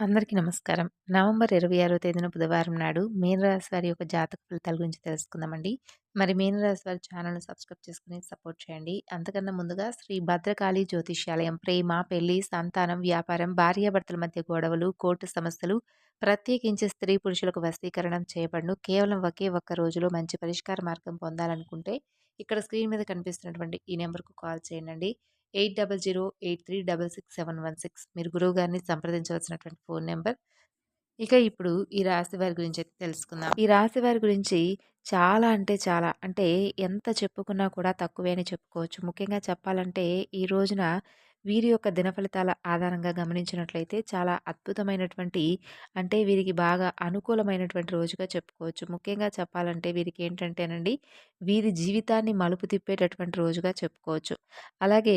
అందరికీ నమస్కారం. నవంబర్ 26వ తేదీన బుధవారం నాడు మీనరాశి వారి యొక్క జాతక ఫలితాల గురించి తెలుసుకుందామండి. మరి మీనరాశి వారి ఛానల్‌ని సబ్స్క్రైబ్ చేసుకుని సపోర్ట్ చేయండి. అంతకన్నా ముందుగా శ్రీ భద్రకాళి జ్యోతిష్యాలయం ప్రేమ, పెళ్ళి, సంతానం, వ్యాపారం, భార్యాభర్తల మధ్య గొడవలు, కోర్టు సమస్యలు, ప్రత్యేకించి స్త్రీ పురుషులకు వశీకరణం చేయబడును. కేవలం ఒకే ఒక్క రోజులో మంచి పరిష్కార మార్గం పొందాలనుకుంటే ఇక్కడ స్క్రీన్ మీద కనిపిస్తున్నటువంటి ఈ నెంబర్‌కు కాల్ చేయండి. Eight double zero eight three double six seven one six మీరు గురువు గారిని సంప్రదించవలసినటువంటి ఫోన్ నెంబర్. ఇక ఇప్పుడు ఈ రాశి వారి గురించి అయితే తెలుసుకుందాం. ఈ రాశి వారి గురించి చాలా అంటే చాలా అంటే ఎంత చెప్పుకున్నా కూడా తక్కువే అని చెప్పుకోవచ్చు. ముఖ్యంగా చెప్పాలంటే ఈ రోజున వీరి యొక్క దిన ఫలితాల ఆధారంగా గమనించినట్లయితే చాలా అద్భుతమైనటువంటి అంటే వీరికి బాగా అనుకూలమైనటువంటి రోజుగా చెప్పుకోవచ్చు. ముఖ్యంగా చెప్పాలంటే వీరికి ఏంటంటేనండి వీరి జీవితాన్ని మలుపు తిప్పేటటువంటి రోజుగా చెప్పుకోవచ్చు. అలాగే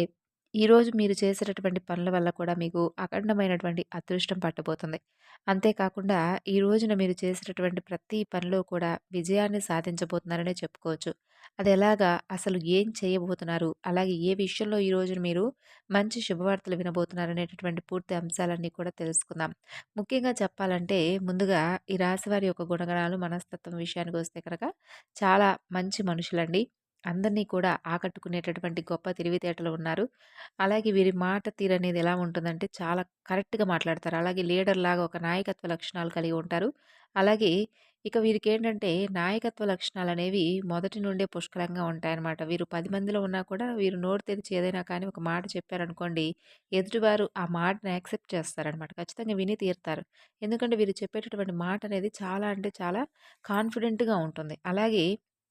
ఈరోజు మీరు చేసేటటువంటి పనుల వల్ల కూడా మీకు అఖండమైనటువంటి అదృష్టం పట్టబోతుంది. అంతేకాకుండా ఈ రోజున మీరు చేసేటటువంటి ప్రతి పనిలో కూడా విజయాన్ని సాధించబోతున్నారనే చెప్పుకోవచ్చు. అది ఎలాగా అసలు ఏం చేయబోతున్నారు అలాగే ఏ విషయంలో ఈ రోజున మీరు మంచి శుభవార్తలు వినబోతున్నారు అనేటటువంటి పూర్తి అంశాలన్నీ కూడా తెలుసుకుందాం. ముఖ్యంగా చెప్పాలంటే ముందుగా ఈ రాశి వారి యొక్క గుణగణాలు మనస్తత్వం విషయానికి వస్తే కనుక చాలా మంచి మనుషులండి. అందరినీ కూడా ఆకట్టుకునేటటువంటి గొప్ప తెలివితేటలు ఉన్నారు. అలాగే వీరి మాట తీరు అనేది ఎలా ఉంటుందంటే చాలా కరెక్ట్గా మాట్లాడతారు. అలాగే లీడర్ లాగా ఒక నాయకత్వ లక్షణాలు కలిగి ఉంటారు. అలాగే ఇక వీరికి ఏంటంటే నాయకత్వ లక్షణాలు అనేవి మొదటి నుండే పుష్కలంగా ఉంటాయన్నమాట. వీరు పది మందిలో ఉన్నా కూడా వీరు నోరు తెరిచి ఏదైనా కానీ ఒక మాట చెప్పారనుకోండి ఎదుటివారు ఆ మాటను యాక్సెప్ట్ చేస్తారనమాట ఖచ్చితంగా విని తీరుతారు. ఎందుకంటే వీరు చెప్పేటటువంటి మాట అనేది చాలా అంటే చాలా కాన్ఫిడెంట్గా ఉంటుంది. అలాగే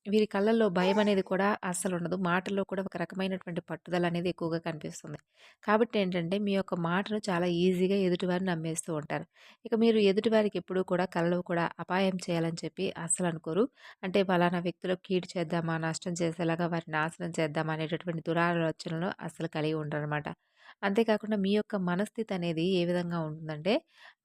వీరి కళ్ళల్లో భయం అనేది కూడా అస్సలు ఉండదు మాటల్లో కూడా ఒక రకమైనటువంటి పట్టుదల అనేది ఎక్కువగా కనిపిస్తుంది. కాబట్టి ఏంటంటే మీ యొక్క మాటను చాలా ఈజీగా ఎదుటివారిని నమ్మేస్తూ ఉంటారు. ఇక మీరు ఎదుటివారికి ఎప్పుడూ కూడా కళ్ళలో కూడా అపాయం చేయాలని చెప్పి అస్సలు అనుకోరు అంటే ఫలానా వ్యక్తులకు కీడు చేద్దామా నష్టం చేసేలాగా వారిని నాశనం చేద్దామా అనేటటువంటి దురాలోచనలు అస్సలు కలిగి ఉండరు అనమాట అంతేకాకుండా మీ యొక్క మనస్థితి అనేది ఏ విధంగా ఉంటుందంటే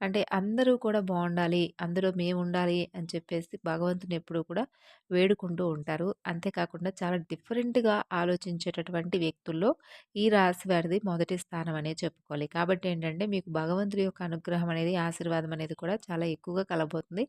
అంటే అందరూ కూడా బాగుండాలి అందులో మేము ఉండాలి అని చెప్పేసి భగవంతుని ఎప్పుడూ కూడా వేడుకుంటూ ఉంటారు. అంతేకాకుండా చాలా డిఫరెంట్గా ఆలోచించేటటువంటి వ్యక్తుల్లో ఈ రాశి వారిది మొదటి స్థానం అనేది చెప్పుకోవాలి. కాబట్టి ఏంటంటే మీకు భగవంతుడి యొక్క అనుగ్రహం అనేది ఆశీర్వాదం అనేది కూడా చాలా ఎక్కువగా కలబోతుంది.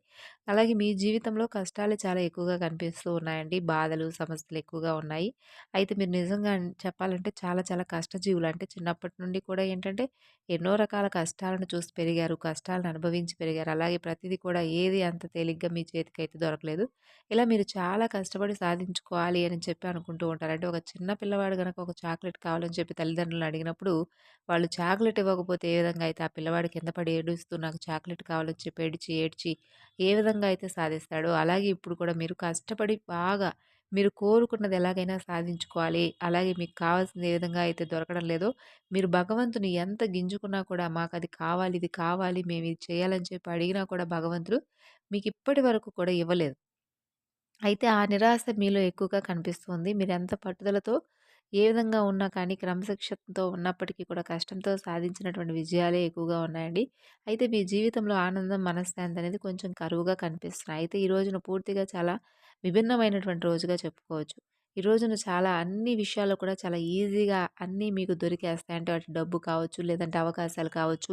అలాగే మీ జీవితంలో కష్టాలు చాలా ఎక్కువగా కనిపిస్తూ ఉన్నాయండి. బాధలు సమస్యలు ఎక్కువగా ఉన్నాయి. అయితే మీరు నిజంగా చెప్పాలంటే చాలా చాలా కష్టజీవులు అంటే చిన్నప్పటి అప్పటి నుండి కూడా ఏంటంటే ఎన్నో రకాల కష్టాలను చూసి పెరిగారు కష్టాలను అనుభవించి పెరిగారు. అలాగే ప్రతిదీ కూడా ఏది అంత తేలిగ్గా మీ చేతికైతే దొరకలేదు. ఇలా మీరు చాలా కష్టపడి సాధించుకోవాలి అని చెప్పి అనుకుంటూ ఉంటారు. అంటే ఒక చిన్న పిల్లవాడు కనుక ఒక చాక్లెట్ కావాలని చెప్పి తల్లిదండ్రులను అడిగినప్పుడు వాళ్ళు చాక్లెట్ ఇవ్వకపోతే ఏ విధంగా అయితే ఆ పిల్లవాడి కింద పడి ఏడుస్తూ నాకు చాక్లెట్ కావాలని చెప్పి ఏడిచి ఏడ్చి ఏ విధంగా అయితే సాధిస్తాడో అలాగే ఇప్పుడు కూడా మీరు కష్టపడి బాగా మీరు కోరుకున్నది ఎలాగైనా సాధించుకోవాలి. అలాగే మీకు కావాల్సింది ఏ విధంగా అయితే దొరకడం లేదో మీరు భగవంతుని ఎంత గింజుకున్నా కూడా మాకు అది కావాలి ఇది కావాలి మేము ఇది చేయాలని చెప్పి అడిగినా కూడా భగవంతుడు మీకు ఇప్పటి వరకు కూడా ఇవ్వలేదు. అయితే ఆ నిరాశ మీలో ఎక్కువగా కనిపిస్తుంది మీరు ఎంత పట్టుదలతో ఏ విధంగా ఉన్నా కానీ క్రమశిక్షణతో ఉన్నప్పటికీ కూడా కష్టంతో సాధించినటువంటి విజయాలే ఎక్కువగా ఉన్నాయండి. అయితే మీ జీవితంలో ఆనందం మనశ్శాంతి అనేది కొంచెం కరువుగా కనిపిస్తున్నాయి. అయితే ఈ రోజున పూర్తిగా చాలా విభిన్నమైనటువంటి రోజుగా చెప్పుకోవచ్చు. ఈ రోజున చాలా అన్ని విషయాల్లో కూడా చాలా ఈజీగా అన్నీ మీకు దొరికేస్తాయి. అంటే వాటి డబ్బు కావచ్చు లేదంటే అవకాశాలు కావచ్చు.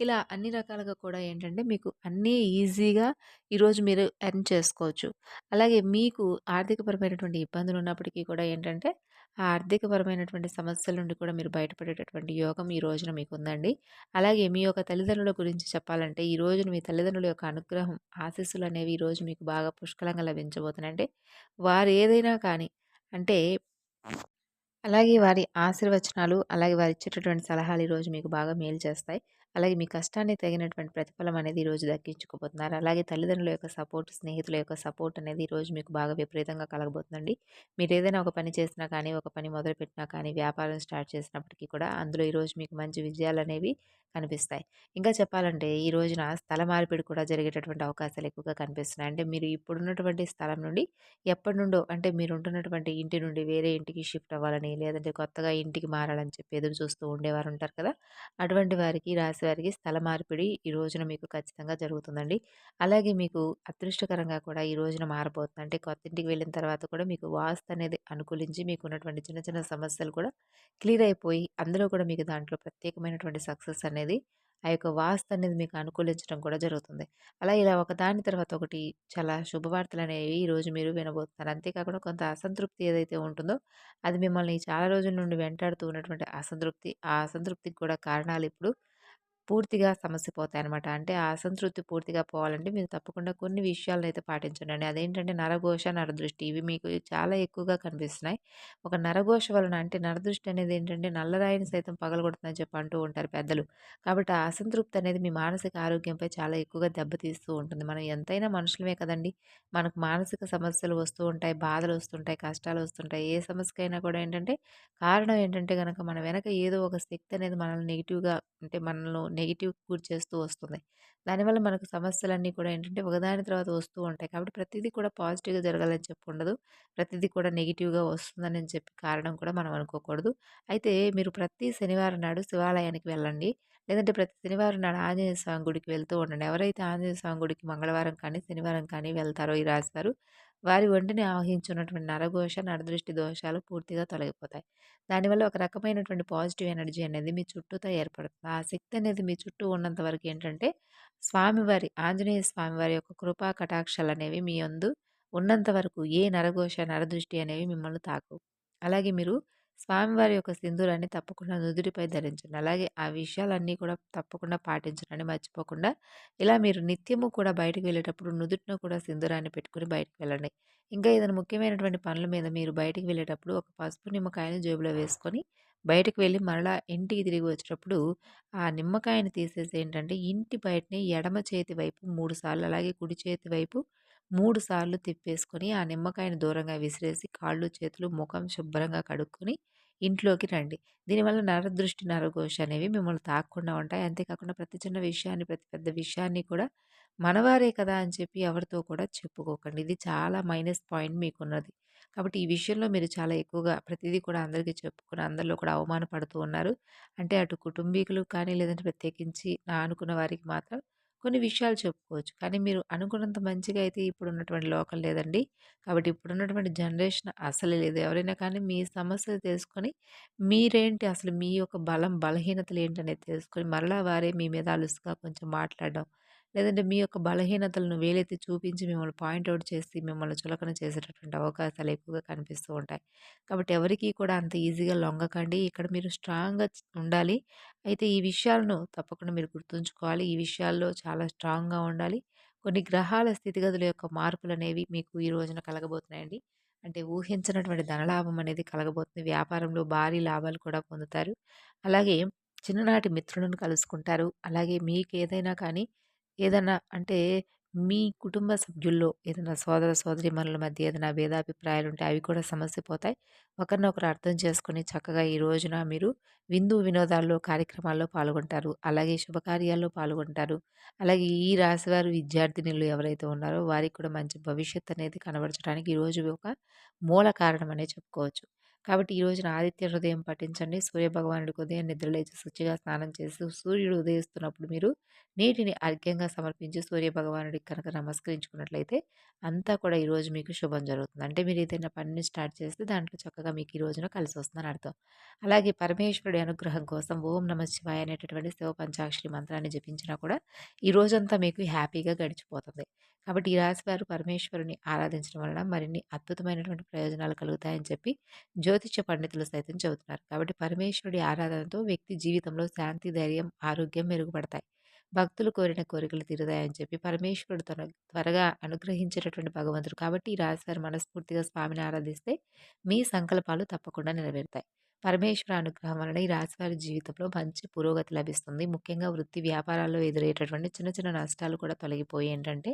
ఇలా అన్ని రకాలుగా కూడా ఏంటంటే మీకు అన్నీ ఈజీగా ఈరోజు మీరు ఎర్న్ చేసుకోవచ్చు. అలాగే మీకు ఆర్థికపరమైనటువంటి ఇబ్బందులు ఉన్నప్పటికీ కూడా ఏంటంటే ఆ ఆర్థికపరమైనటువంటి సమస్యల నుండి కూడా మీరు బయటపడేటటువంటి యోగం ఈ రోజున మీకు ఉందండి అలాగే మీ యొక్క తల్లిదండ్రుల గురించి చెప్పాలంటే ఈ రోజున మీ తల్లిదండ్రుల యొక్క అనుగ్రహం ఆశీస్సులు అనేవి ఈరోజు మీకు బాగా పుష్కలంగా లభించబోతున్నాయి. అంటే వారు ఏదైనా కానీ అంటే అలాగే వారి ఆశీర్వచనాలు అలాగే వారు ఇచ్చేటటువంటి సలహాలు ఈరోజు మీకు బాగా మేలు చేస్తాయి. అలాగే మీ కష్టానికి తగినటువంటి ప్రతిఫలం అనేది ఈరోజు దక్కించుకోబోతున్నారు. అలాగే తల్లిదండ్రుల యొక్క సపోర్ట్ స్నేహితుల యొక్క సపోర్ట్ అనేది ఈరోజు మీకు బాగా విపరీతంగా కలగబోతుందండి. మీరు ఏదైనా ఒక పని చేసినా కానీ ఒక పని మొదలుపెట్టినా కానీ వ్యాపారం స్టార్ట్ చేసినప్పటికీ కూడా అందులో ఈరోజు మీకు మంచి విజయాలు అనేవి కనిపిస్తాయి. ఇంకా చెప్పాలంటే ఈ రోజున స్థల మార్పిడి కూడా జరిగేటటువంటి అవకాశాలు ఎక్కువగా కనిపిస్తున్నాయి. అంటే మీరు ఇప్పుడున్నటువంటి స్థలం నుండి ఎప్పటి నుండో అంటే మీరు ఉంటున్నటువంటి ఇంటి నుండి వేరే ఇంటికి షిఫ్ట్ అవ్వాలని లేదంటే కొత్తగా ఇంటికి మారాలని చెప్పి ఎదురు చూస్తూ ఉండేవారు ఉంటారు కదా. అటువంటి వారికి రాసి వారికి స్థల మార్పిడి ఈ రోజున మీకు ఖచ్చితంగా జరుగుతుందండి అలాగే మీకు అదృష్టకరంగా కూడా ఈ రోజున మారబోతుంది అంటే కొత్త ఇంటికి వెళ్ళిన తర్వాత కూడా మీకు వాస్తు అనేది అనుకూలించి మీకు ఉన్నటువంటి చిన్న చిన్న సమస్యలు కూడా క్లియర్ అయిపోయి అందులో కూడా మీకు దాంట్లో ప్రత్యేకమైనటువంటి సక్సెస్ అనేది ఆ యొక్క వాస్తు అనేది మీకు అనుకూలించడం కూడా జరుగుతుంది. అలా ఇలా ఒక దాని తర్వాత ఒకటి చాలా శుభవార్తలు అనేవి ఈరోజు మీరు వినబోతున్నారు. అంతేకాకుండా కొంత అసంతృప్తి ఏదైతే ఉంటుందో అది మిమ్మల్ని చాలా రోజుల నుండి వెంటాడుతూ ఉన్నటువంటి అసంతృప్తి, ఆ అసంతృప్తికి కూడా కారణాలు ఇప్పుడు పూర్తిగా సమస్య పోతాయి అనమాట అంటే ఆ అసంతృప్తి పూర్తిగా పోవాలంటే మీరు తప్పకుండా కొన్ని విషయాలనైతే పాటించండి. అదేంటంటే నరఘోష, నరదృష్టి ఇవి మీకు చాలా ఎక్కువగా కనిపిస్తున్నాయి. ఒక నరఘోష వలన అంటే నరదృష్టి అనేది ఏంటంటే నల్లరాయిని సైతం పగలగొడుతుందని చెప్పి అంటూ ఉంటారు పెద్దలు. కాబట్టి ఆ అసంతృప్తి అనేది మీ మానసిక ఆరోగ్యంపై చాలా ఎక్కువగా దెబ్బతీస్తూ ఉంటుంది. మనం ఎంతైనా మనుషులమే కదండీ! మనకు మానసిక సమస్యలు వస్తూ ఉంటాయి, బాధలు వస్తుంటాయి, కష్టాలు వస్తుంటాయి. ఏ సమస్యకైనా కూడా ఏంటంటే కారణం ఏంటంటే కనుక మన వెనక ఏదో ఒక శక్తి అనేది మనల్ని నెగిటివ్గా అంటే మనల్ని నెగిటివ్ గురి చేస్తూ వస్తుంది. దానివల్ల మనకు సమస్యలన్నీ కూడా ఏంటంటే ఒకదాని తర్వాత వస్తూ ఉంటాయి. కాబట్టి ప్రతిదీ కూడా పాజిటివ్‌గా జరగాలని చెప్పి ఉండదు. ప్రతిదీ కూడా నెగిటివ్గా వస్తుందని చెప్పి కారణం కూడా మనం అనుకోకూడదు. అయితే మీరు ప్రతి శనివారం నాడు శివాలయానికి వెళ్ళండి. లేదంటే ప్రతి శనివారం నాడు ఆంజనేయ స్వామి గుడికి వెళ్తూ ఉండండి. ఎవరైతే ఆంజనేయ స్వామి గుడికి మంగళవారం కానీ, శనివారం కానీ వెళ్తారో ఈ రాశివారు, వారి ఒంటిని ఆవహించున్నటువంటి నరఘోష, నరదృష్టి దోషాలు పూర్తిగా తొలగిపోతాయి. దానివల్ల ఒక రకమైనటువంటి పాజిటివ్ ఎనర్జీ అనేది మీ చుట్టూతో ఏర్పడుతుంది. ఆ శక్తి అనేది మీ చుట్టూ ఉన్నంత వరకు ఏంటంటే, స్వామివారి ఆంజనేయ స్వామివారి యొక్క కృపా కటాక్షాలనేవి మీ యందు ఉన్నంత వరకు ఏ నరఘోష, నరదృష్టి అనేవి మిమ్మల్ని తాకవు. అలాగే మీరు స్వామివారి యొక్క సింధూరాన్ని తప్పకుండా నుదుటిపై ధరించండి. అలాగే ఆ విషయాలన్నీ కూడా తప్పకుండా పాటించండి మర్చిపోకుండా. ఇలా మీరు నిత్యము కూడా బయటకు వెళ్ళేటప్పుడు నుదుటిన కూడా సింధూరాన్ని పెట్టుకుని బయటకు వెళ్ళండి. ఇంకా ఏదైనా ముఖ్యమైనటువంటి పనుల మీద మీరు బయటకు వెళ్ళేటప్పుడు ఒక పసుపు నిమ్మకాయని జేబులో వేసుకొని బయటకు వెళ్ళి మరలా ఇంటికి తిరిగి వచ్చేటప్పుడు ఆ నిమ్మకాయని తీసేసి ఏంటంటే ఇంటి బయటనే ఎడమ చేతి వైపు 3 సార్లు అలాగే కుడి చేతి వైపు మూడు సార్లు తిప్పేసుకొని ఆ నిమ్మకాయని దూరంగా విసిరేసి కాళ్ళు, చేతులు, ముఖం శుభ్రంగా కడుక్కొని ఇంట్లోకి రండి. దీనివల్ల నరదృష్టి, నరఘోష అనేవి మిమ్మల్ని తాకుండా ఉంటాయి. అంతేకాకుండా ప్రతి చిన్న విషయాన్ని, ప్రతి పెద్ద విషయాన్ని కూడా మనవారే కదా అని చెప్పి ఎవరితో కూడా చెప్పుకోకండి. ఇది చాలా మైనస్ పాయింట్ మీకున్నది. కాబట్టి ఈ విషయంలో మీరు చాలా ఎక్కువగా ప్రతిదీ కూడా అందరికీ చెప్పుకుని అందరిలో కూడా అవమానపడుతూ ఉన్నారు. అంటే అటు కుటుంబీకులు కానీ, లేదంటే ప్రత్యేకించి నా అనుకున్న వారికి మాత్రం కొన్ని విషయాలు చెప్పుకోవచ్చు. కానీ మీరు అనుకున్నంత మంచిగా అయితే ఇప్పుడు ఉన్నటువంటి లోకం లేదండి. కాబట్టి ఇప్పుడు ఉన్నటువంటి జనరేషన్ అసలు లేదు. ఎవరైనా కానీ మీ సమస్యలు తెలుసుకొని మీరేంటి అసలు మీ యొక్క బలం, బలహీనతలు ఏంటనేది తెలుసుకొని మరలా వారే మీ మీద అలుసుగా కొంచెం మాట్లాడడం లేదంటే మీ యొక్క బలహీనతలను వేలెత్తి చూపించి మిమ్మల్ని పాయింట్ చేసి మిమ్మల్ని చులకన చేసేటటువంటి అవకాశాలు ఎక్కువగా కనిపిస్తూ ఉంటాయి. కాబట్టి ఎవరికీ కూడా అంత ఈజీగా లొంగకండి. ఇక్కడ మీరు స్ట్రాంగ్‌గా ఉండాలి. అయితే ఈ విషయాలను తప్పకుండా మీరు గుర్తుంచుకోవాలి. ఈ విషయాల్లో చాలా స్ట్రాంగ్‌గా ఉండాలి. కొన్ని గ్రహాల స్థితిగతుల యొక్క మార్పులు అనేవి మీకు ఈ రోజున కలగబోతున్నాయండి. అంటే ఊహించనటువంటి ధనలాభం అనేది కలగబోతుంది. వ్యాపారంలో భారీ లాభాలు కూడా పొందుతారు. అలాగే చిన్ననాటి మిత్రులను కలుసుకుంటారు. అలాగే మీకు ఏదైనా కానీ ఏదన్నా అంటే మీ కుటుంబ సభ్యుల్లో ఏదైనా సోదర సోదరీమణుల మధ్య ఏదైనా భేదాభిప్రాయాలుంటే అవి కూడా సమస్య పోతాయి. ఒకరినొకరు అర్థం చేసుకుని చక్కగా ఈ రోజున మీరు విందు వినోదాల్లో కార్యక్రమాల్లో పాల్గొంటారు. అలాగే శుభకార్యాల్లో పాల్గొంటారు. అలాగే ఈ రాశివారు విద్యార్థినులు ఎవరైతే ఉన్నారో వారికి కూడా మంచి భవిష్యత్తు అనేది కనబరచడానికి ఈరోజు ఒక మూల కారణం అనే చెప్పుకోవచ్చు. కాబట్టి ఈ రోజున ఆదిత్య హృదయం పఠించండి. సూర్యభగవానుడికి ఉదయం నిద్రలేచి శుచిగా స్నానం చేసి సూర్యుడు ఉదయిస్తున్నప్పుడు మీరు నీటిని అర్ఘ్యంగా సమర్పించి సూర్యభగవానుడికి కనుక నమస్కరించుకున్నట్లయితే అంతా కూడా ఈరోజు మీకు శుభం జరుగుతుంది. అంటే మీరు ఏదైనా పనిని స్టార్ట్ చేస్తే దాంట్లో చక్కగా మీకు ఈ రోజున కలిసి వస్తుందని అర్థం. అలాగే పరమేశ్వరుడి అనుగ్రహం కోసం ఓం నమ శివాయ అనేటటువంటి శివ పంచాక్షరి మంత్రాన్ని జపించినా కూడా ఈ రోజంతా మీకు హ్యాపీగా గడిచిపోతుంది. కాబట్టి ఈ రాశివారు పరమేశ్వరుని ఆరాధించడం వలన మరిన్ని అద్భుతమైనటువంటి ప్రయోజనాలు కలుగుతాయని చెప్పి జ్యోతిష పండితులు సైతం చెబుతున్నారు. కాబట్టి పరమేశ్వరుడి ఆరాధనతో వ్యక్తి జీవితంలో శాంతి, ధైర్యం, ఆరోగ్యం మెరుగుపడతాయి. భక్తులు కోరిన కోరికలు తీరుతాయని చెప్పి పరమేశ్వరుడు తన త్వరగా అనుగ్రహించేటటువంటి భగవంతుడు. కాబట్టి ఈ రాశివారు మనస్ఫూర్తిగా స్వామిని ఆరాధిస్తే మీ సంకల్పాలు తప్పకుండా నెరవేరుతాయి. పరమేశ్వర అనుగ్రహం వలన ఈ రాశివారి జీవితంలో మంచి పురోగతి లభిస్తుంది. ముఖ్యంగా వృత్తి వ్యాపారాల్లో ఎదురయ్యేటటువంటి చిన్న చిన్న నష్టాలు కూడా తొలగిపోయి ఏంటంటే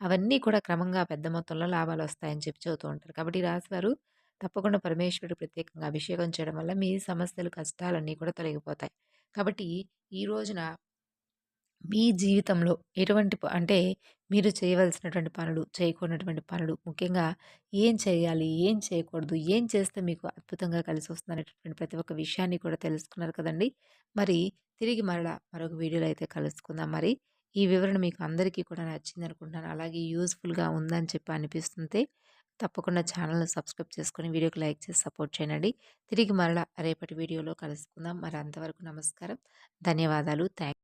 అవన్నీ కూడా క్రమంగా పెద్ద మొత్తంలో లాభాలు వస్తాయని చెప్పి చెబుతూ ఉంటారు. కాబట్టి ఈ రాశివారు తప్పకుండా పరమేశ్వరుడు ప్రత్యేకంగా అభిషేకం చేయడం వల్ల మీ సమస్యలు, కష్టాలన్నీ కూడా తొలగిపోతాయి. కాబట్టి ఈ రోజున మీ జీవితంలో ఎటువంటి ప అంటే మీరు చేయవలసినటువంటి పనులు, చేయకూడనటువంటి పనులు, ముఖ్యంగా ఏం చేయాలి? ఏం చేయకూడదు? ఏం చేస్తే మీకు అద్భుతంగా కలిసి వస్తుందనేటటువంటి ప్రతి ఒక్క విషయాన్ని కూడా తెలుసుకున్నారు కదండీ! మరి తిరిగి మరలా మరొక వీడియోలో అయితే కలుసుకుందాం మరి. ఈ వివరణ మీకు అందరికీ కూడా నచ్చిందనుకుంటున్నాను. అలాగే యూజ్‌ఫుల్‌గా ఉందని చెప్పి అనిపిస్తుంటే తప్పకుండా ఛానల్‌ని సబ్స్క్రైబ్ చేసుకొని వీడియోకి లైక్ చేసి సపోర్ట్ చేయండి. తిరిగి మరలా రేపటి వీడియోలో కలుసుకుందాం. మరి అంతవరకు నమస్కారం. ధన్యవాదాలు. థ్యాంక్